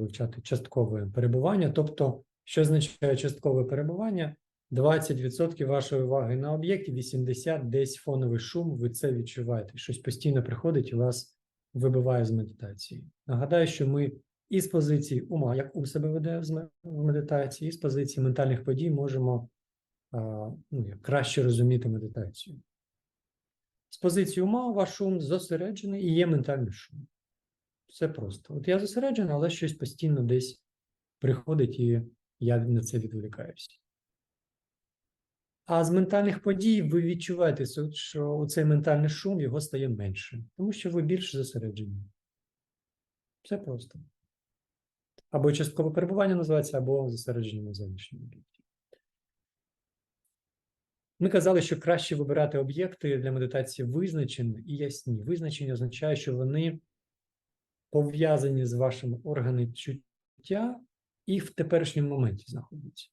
вивчати часткове перебування. Тобто, що означає часткове перебування? 20% вашої уваги на об'єкті, 80% десь фоновий шум, ви це відчуваєте. Щось постійно приходить і вас вибиває з медитації. Нагадаю, що ми і з позиції ума, як ум себе веде в медитації, і з позиції ментальних подій можемо ну, краще розуміти медитацію. З позиції ума ваш ум зосереджений і є ментальний шум. Все просто. От я зосереджений, але щось постійно десь приходить, і я на це відволікаюся. А з ментальних подій ви відчуваєте, що цей ментальний шум його стає менше, тому що ви більш зосереджені. Все просто. Або часткове перебування називається, або зосередження на зовнішньому об'єкті. Ми казали, що краще вибирати об'єкти для медитації визначені і ясні. Визначені означає, що вони пов'язані з вашими органами чуття і в теперішньому моменті знаходяться.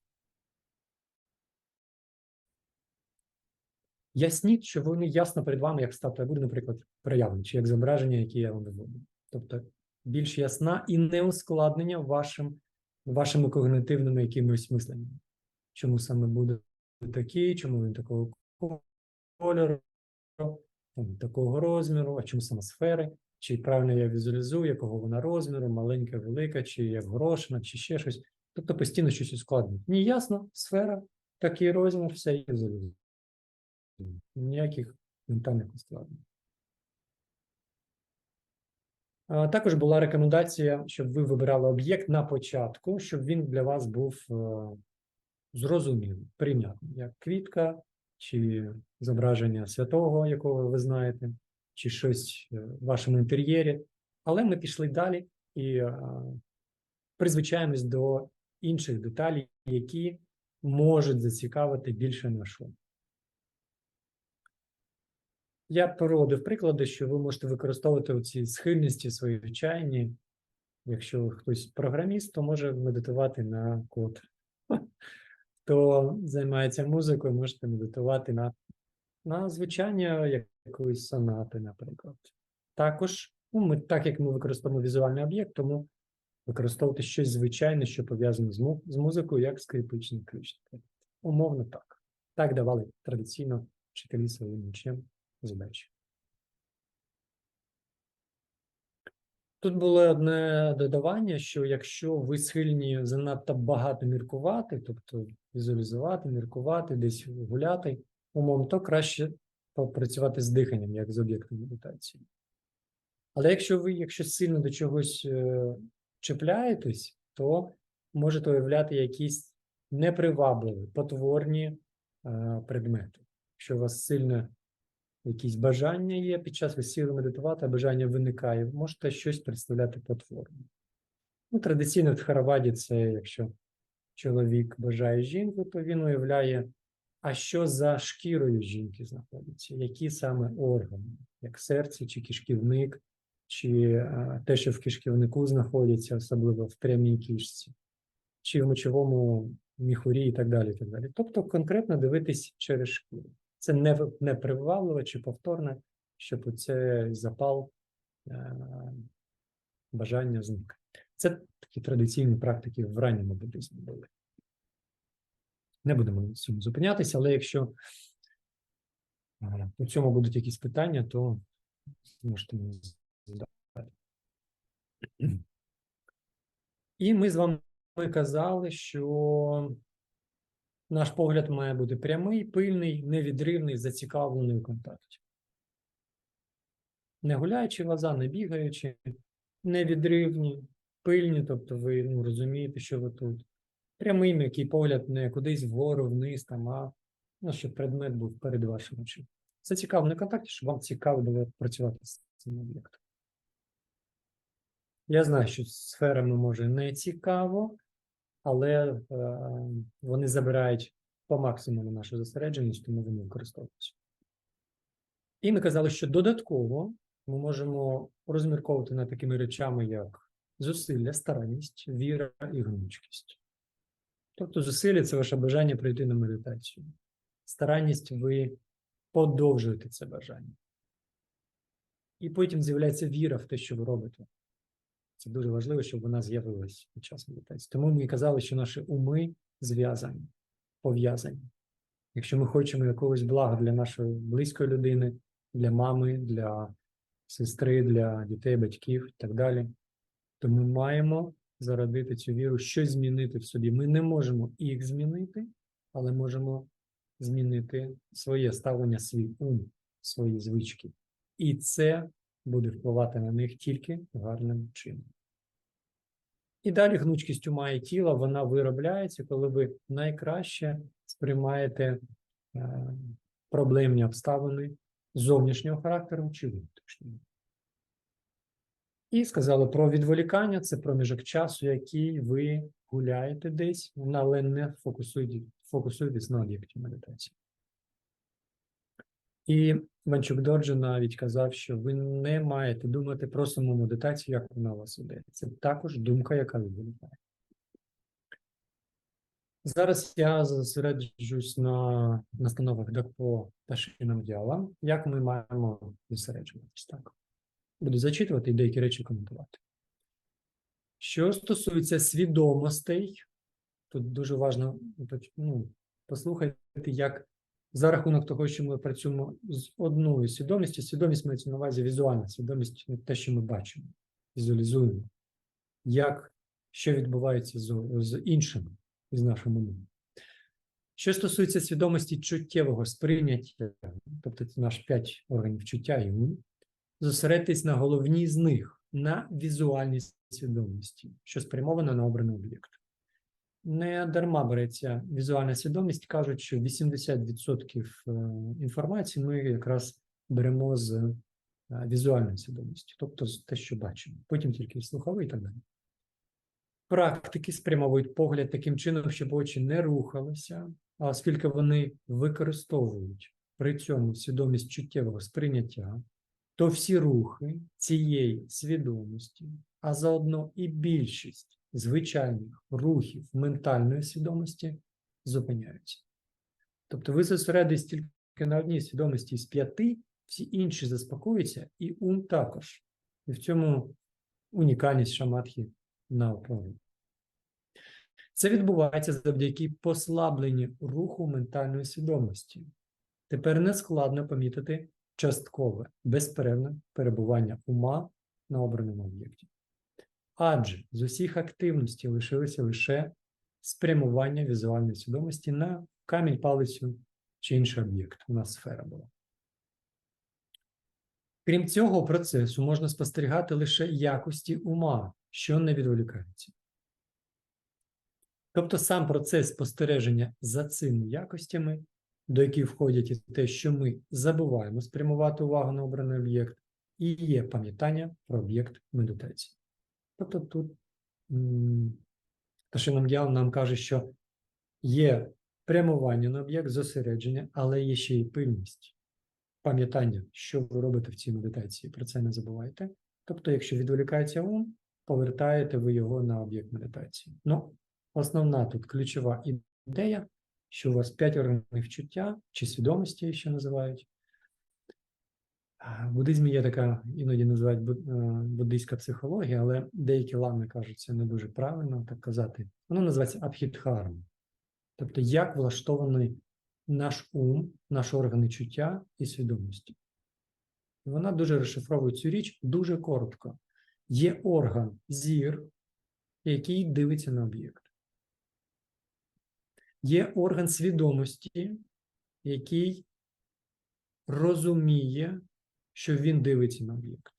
Ясніть, що вони ясно перед вами, як статуя буде, наприклад, проявлені, чи як зображення, яке я вам виводу. Тобто більш ясна і не ускладнення вашим, вашими когнитивними якимось мисленнями. Чому саме буде такий, чому він такого кольору, такого розміру, а чому саме сфери, чи правильно я візуалізую, якого вона розміру, маленька, велика, чи як горошина, чи ще щось. Тобто постійно щось ускладнює. Ні, ясно, сфера, такий розмір, все є візуалізую. Ніяких ментальних ускладнень. Також була рекомендація, щоб ви вибирали об'єкт на початку, щоб він для вас був е, зрозумілий, прийнятний, як квітка, чи зображення святого, якого ви знаєте, чи щось е, в вашому інтер'єрі. Але ми пішли далі і е, призвичаємось до інших деталей, які можуть зацікавити більше нашу. Я проводив приклади, що ви можете використовувати ці схильності свої звичайні. Якщо хтось програміст, то може медитувати на код. Хто займається музикою, можете медитувати на, на звучання якоїсь сонати, наприклад. Також, ну, ми, так як ми використовуємо візуальний об'єкт, тому використовувати щось звичайне, що пов'язане з, му- з музикою, як скрипичний ключ. Умовно так. Так давали традиційно вчителі своїм учням задачі. Тут було одне додавання, що якщо ви схильні занадто багато міркувати, тобто візуалізувати, міркувати, десь гуляти умом, то краще попрацювати з диханням, як з об'єктом медитації. Але якщо ви, якщо сильно до чогось е, чіпляєтесь, то можете уявляти якісь непривабливі, потворні е, предмети. Якщо у вас сильно якісь бажання є під час ви сіли медитувати, а бажання виникає, можете щось представляти потворно. Ну, традиційно в Хараваді це якщо чоловік бажає жінку, то він уявляє, а що за шкірою жінки знаходиться, які саме органи, як серце чи кишківник, чи а, те, що в кишківнику знаходиться, особливо в прямій кишці, чи в мочовому міхурі і так далі. І так далі. Тобто конкретно дивитись через шкіру. Це не, не привабливе чи повторне, щоб оце запал е, бажання зник. Це такі традиційні практики в ранньому буддизмі були. Не будемо на цьому зупинятися, але якщо е, у цьому будуть якісь питання, то можете мені задати. І ми з вами казали, що наш погляд має бути прямий, пильний, невідривний, зацікавлений у контакті. Не гуляючи глаза, не бігаючи, невідривні, пильні, тобто ви ну, розумієте, що ви тут. Прямий м'який погляд не кудись вгору, вниз, там, а ну, щоб предмет був перед вашим очима. Зацікавлений контакт, щоб вам цікаво було працювати з цим об'єктом. Я знаю, що з сферами може не цікаво, але е, вони забирають по максимуму нашу зосередженість, тому вони використовуються. І ми казали, що додатково ми можемо розмірковувати над такими речами, як зусилля, старанність, віра і гнучкість. Тобто зусилля це ваше бажання прийти на медитацію. Старанність ви подовжуєте це бажання. І потім з'являється віра в те, що ви робите. Це дуже важливо, щоб вона з'явилась під час медитації. Тому ми казали, що наші уми зв'язані, пов'язані. Якщо ми хочемо якогось блага для нашої близької людини, для мами, для сестри, для дітей, батьків і так далі, то ми маємо зародити цю віру, щось змінити в собі. Ми не можемо їх змінити, але можемо змінити своє ставлення, свій ум, свої звички. І це буде впливати на них тільки гарним чином. І далі гнучкість ума і тіла вона виробляється, коли ви найкраще сприймаєте е, проблемні обставини зовнішнього характеру чи внутрішнього. І сказали про відволікання це проміжок часу, який ви гуляєте десь, але не фокусуєтесь, фокусуєтесь на об'єкті медитації. І Ванчук Доджо навіть казав, що ви не маєте думати про саму медитацію, як вона у вас іде. Це також думка, яка відволікає. Зараз я зосереджусь на настановах Дакпо та Шинам Діала. Як ми маємо зосереджуватись так? Буду зачитувати і деякі речі коментувати. Що стосується свідомостей, тут дуже важливо ну, послухайте, як за рахунок того, що ми працюємо з одною свідомістю, свідомість мається на увазі візуальна свідомість, не те, що ми бачимо, візуалізуємо, як що відбувається з, з іншими, з нашим умом. Що стосується свідомості чуттєвого сприйняття, тобто це наш п'ять органів чуття і ум, зосередьтесь на головній з них, на візуальній свідомості, що спрямована на обраний об'єкт. Не дарма береться візуальна свідомість, кажуть, що 80% е, інформації ми якраз беремо з е, візуальної свідомості, тобто з те, що бачимо, потім тільки слуховий і так далі. Практики спрямовують погляд таким чином, щоб очі не рухалися, оскільки вони використовують при цьому свідомість чуттєвого сприйняття, то всі рухи цієї свідомості, а заодно і більшість звичайних рухів ментальної свідомості зупиняються. Тобто ви зосередитесь тільки на одній свідомості з п'яти, всі інші заспокоюються, і ум також. І в цьому унікальність шаматхи наукової. Це відбувається завдяки послабленню руху ментальної свідомості. Тепер не складно помітити часткове, безперервне перебування ума на обраному об'єкті. Адже з усіх активностей лишилося лише спрямування візуальної свідомості на камінь, палицю чи інший об'єкт. У нас сфера була. Крім цього процесу можна спостерігати лише якості ума, що не відволікаються. Тобто сам процес спостереження за цими якостями, до яких входять і те, що ми забуваємо спрямувати увагу на обраний об'єкт, і є пам'ятання про об'єкт медитації. Тобто тут Ташином Діал нам каже, що є прямування на об'єкт зосередження, але є ще й пильність. Пам'ятання, що ви робите в цій медитації, про це не забувайте. Тобто, якщо відволікається ум, повертаєте ви його на об'єкт медитації. Ну, основна тут ключова ідея, що у вас п'ять органів чуття чи свідомості, що називають. В буддизмі є така, іноді називають буддийська психологія, але деякі лами кажуть, це не дуже правильно так казати. Воно називається абхідхарм. Тобто, як влаштований наш ум, наші органи чуття і свідомості. Вона дуже розшифровує цю річ дуже коротко. Є орган зір, який дивиться на об'єкт. Є орган свідомості, який розуміє, що він дивиться на об'єкт.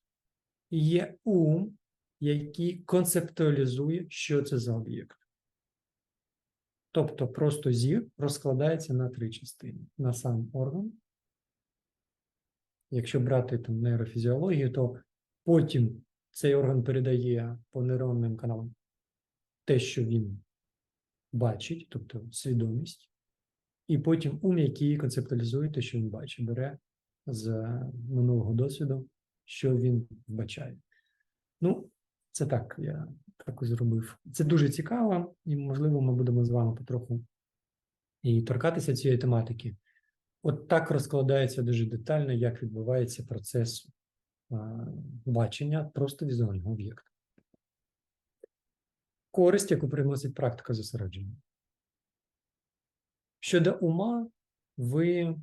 І є ум, який концептуалізує, що це за об'єкт. Тобто просто зір розкладається на три частини: на сам орган. Якщо брати там нейрофізіологію, то потім цей орган передає по нейронним каналам те, що він бачить, тобто свідомість, і потім ум, який концептуалізує те, що він бачить, бере з минулого досвіду, що він вбачає. Ну, це так, я так зробив. Це дуже цікаво, і, можливо, ми будемо з вами потроху і торкатися цієї тематики. От так розкладається дуже детально, як відбувається процес бачення просто візуального об'єкту. Користь, яку приносить практика зосередження. Щодо ума, ви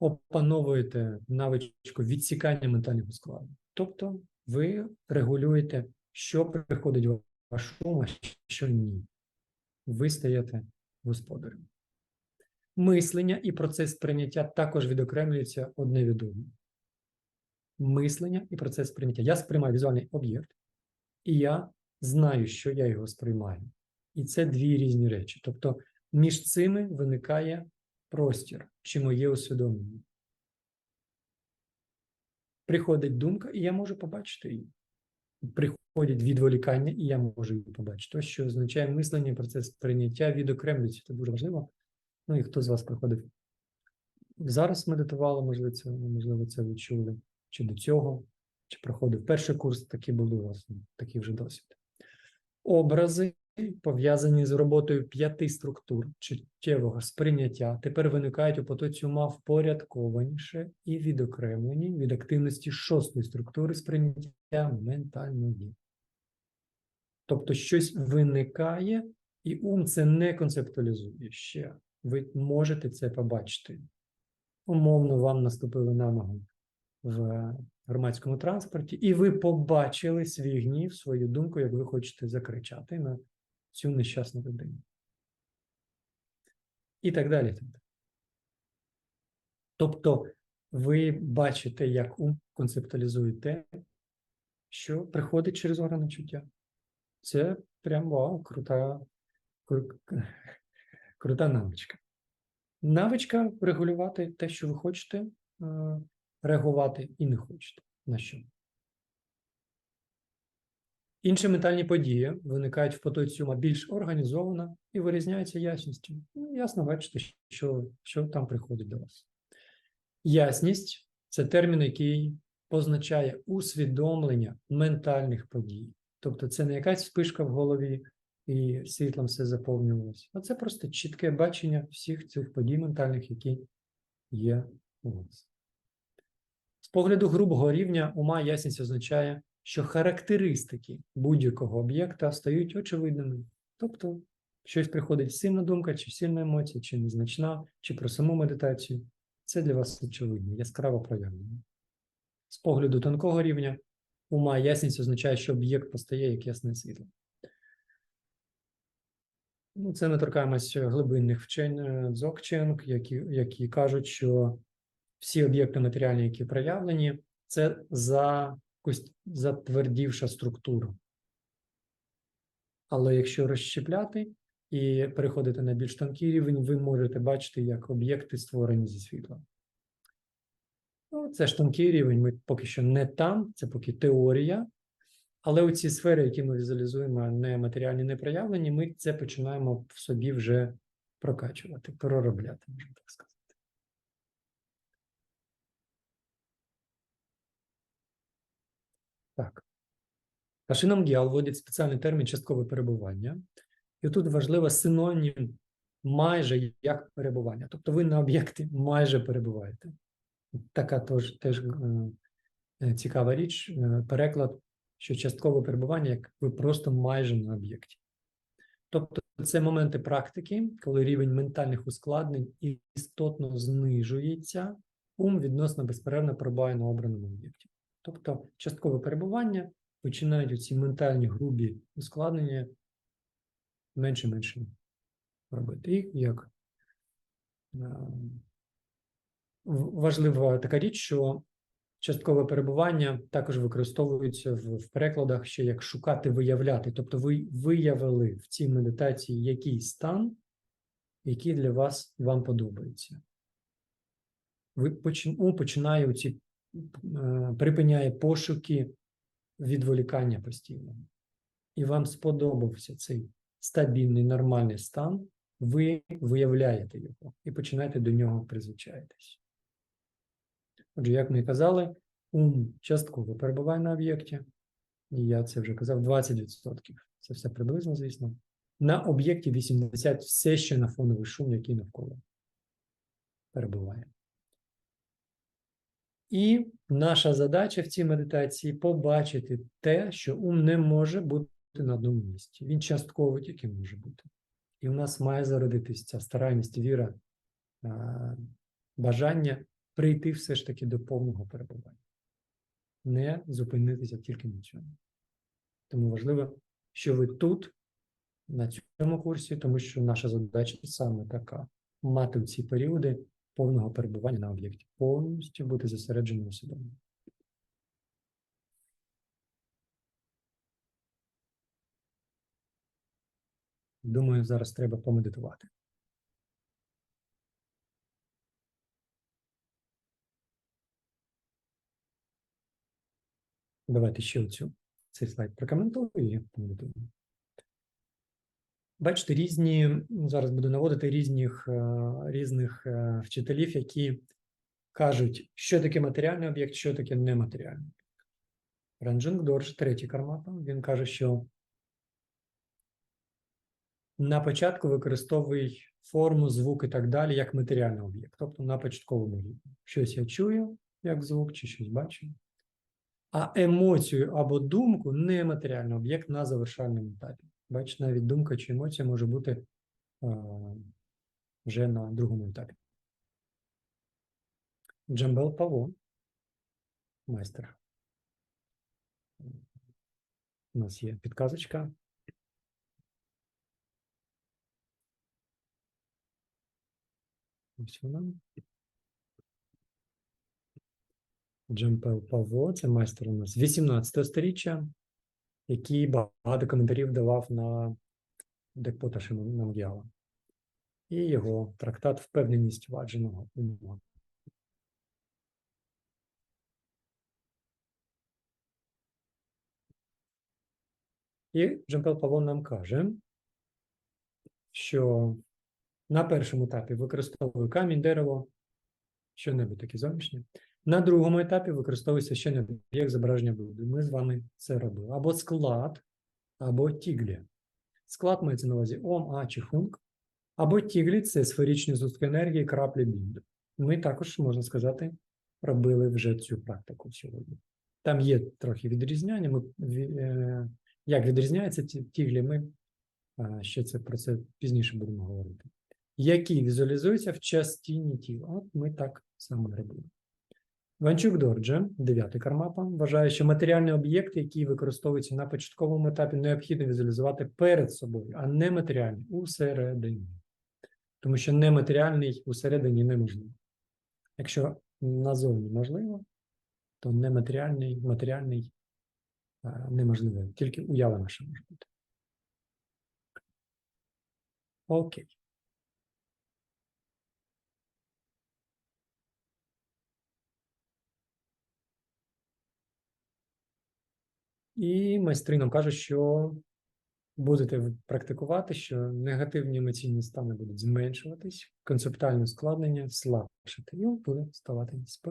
опановуєте навичку відсікання ментального складу. Тобто ви регулюєте, що приходить в ваш ум, а що ні. Ви стаєте господарем. Мислення і процес прийняття також відокремлюються одне від одного. Мислення і процес прийняття. Я сприймаю візуальний об'єкт, і я знаю, що я його сприймаю. І це дві різні речі. Тобто між цими виникає простір чи моє усвідомлення. Приходить думка, і я можу побачити її. Приходять відволікання, і я можу її побачити. Ось що означає мислення процес прийняття відокремлюється. Це дуже важливо. Ну і хто з вас приходив зараз медитували, можливо, це, можливо, це ви чули, чи до цього, чи проходив перший курс, такі були у вас, такий вже досвід. Образи, пов'язані з роботою п'яти структур чуттєвого сприйняття, тепер виникають у потоці ума впорядкованіше і відокремлені від активності шостої структури сприйняття ментальної. Тобто щось виникає, і ум це не концептуалізує ще. Ви можете це побачити. Умовно, вам наступили на в громадському транспорті, і ви побачили свій гнів, свою думку, як ви хочете закричати на цю нещасну людину. І так далі. Тобто, ви бачите, як ум концептуалізує те, що приходить через органи чуття. Це прям вау, крута, кру- крута навичка. Навичка регулювати те, що ви хочете е, реагувати і не хочете. На що? Інші ментальні події виникають в потоці ума більш організовано і вирізняються ясністю. Ну, ясно бачите, що, що там приходить до вас. Ясність це термін, який позначає усвідомлення ментальних подій. Тобто це не якась спишка в голові і світлом все заповнювалося, а це просто чітке бачення всіх цих подій ментальних, які є у вас. Погляду грубого рівня ума ясність означає, що характеристики будь-якого об'єкта стають очевидними. Тобто, щось приходить сильна думка, чи сильна емоція, чи незначна, чи про саму медитацію. Це для вас очевидно, яскраво проявлено. З погляду тонкого рівня ума ясність означає, що об'єкт постає як ясне світло. Ну, це ми торкаємось глибинних вчень е, Дзогченк, які, які кажуть, що всі об'єкти матеріальні, які проявлені, це за затвердівша структура. Але якщо розщепляти і переходити на більш тонкий рівень, ви можете бачити, як об'єкти створені зі світла. Ну, це ж тонкий рівень, ми поки що не там, це поки теорія. Але у ці сфери, які ми візуалізуємо, не матеріальні, не проявлені, ми це починаємо в собі вже прокачувати, проробляти, можна так сказати. Так. Кашином Гіал вводить спеціальний термін часткове перебування. І тут важливо синонім майже як перебування. Тобто ви на об'єкті майже перебуваєте. Така теж, теж е, цікава річ, е, переклад, що часткове перебування, як ви просто майже на об'єкті. Тобто це моменти практики, коли рівень ментальних ускладнень істотно знижується, ум відносно безперервно перебуває на обраному об'єкті. Тобто часткове перебування починають ці ментальні грубі ускладнення менше-менше робити. І як е, важлива така річ, що часткове перебування також використовується в, перекладах ще як шукати, виявляти. Тобто ви виявили в цій медитації якийсь стан, який для вас вам подобається. Ви ум починає ці е, припиняє пошуки відволікання постійно. І вам сподобався цей стабільний, нормальний стан, ви виявляєте його і починаєте до нього призвичаїтись. Отже, як ми і казали, ум частково перебуває на об'єкті, і я це вже казав, 20%. Це все приблизно, звісно. На об'єкті 80% все ще на фоновий шум, який навколо перебуває. І наша задача в цій медитації побачити те, що ум не може бути на одному місці. Він частково тільки може бути. І у нас має зародитися ця старанність, віра, бажання прийти все ж таки до повного перебування, не зупинитися тільки на цьому. Тому важливо, що ви тут, на цьому курсі, тому що наша задача саме така: мати в ці періоди повного перебування на об'єкті, повністю бути зосередженим у. Думаю, зараз треба помедитувати. Давайте ще оцю цей слайд прокоментую і помедитуємо. Бачите, різні зараз буду наводити різних, е, різних е, вчителів, які кажуть, що таке матеріальний об'єкт, що таке нематеріальний. Ранджинг Дорж, третій кармата, він каже, що на початку використовуй форму, звук і так далі, як матеріальний об'єкт, тобто на початковому рівні. Щось я чую, як звук, чи щось бачу. А емоцію або думку нематеріальний об'єкт на завершальному етапі. Бачите, навіть думка чи емоція може бути а, вже на другому етапі. Джамбел Паво, майстер. У нас є підказочка. Ось вона. Джампел Павло, це майстер у нас 18 сторіччя, який багато коментарів давав на Декпота Намгіала. І його трактат Впевненість вадженого умова. І Джампел Павло нам каже, що на першому етапі використовую камінь, дерево, що-небудь таке зовнішнє. На другому етапі використовується ще не як зображення блюду. Ми з вами це робили. Або склад, або тіглі. Склад мається на увазі ом, а чи хунг. Або тіглі це сферичні зустки енергії, краплі бінду. Ми також, можна сказати, робили вже цю практику сьогодні. Там є трохи відрізняння. Ми, е, як відрізняються ті тіглі, ми е, ще це про це пізніше будемо говорити. Які візуалізуються в частині тіла. От ми так само робили. Ванчук Дордже, дев'ятий кармапа, вважає, що матеріальний об'єкт, який використовується на початковому етапі, необхідно візуалізувати перед собою, а не матеріальний усередині. Тому що нематеріальний усередині неможливо. Якщо назовні можливо, то нематеріальний, матеріальний а, неможливо. Тільки уява наша може бути. Окей. І майстри нам кажуть, що будете практикувати, що негативні емоційні стани будуть зменшуватись, концептуальне складнення слабшити, і буде ставати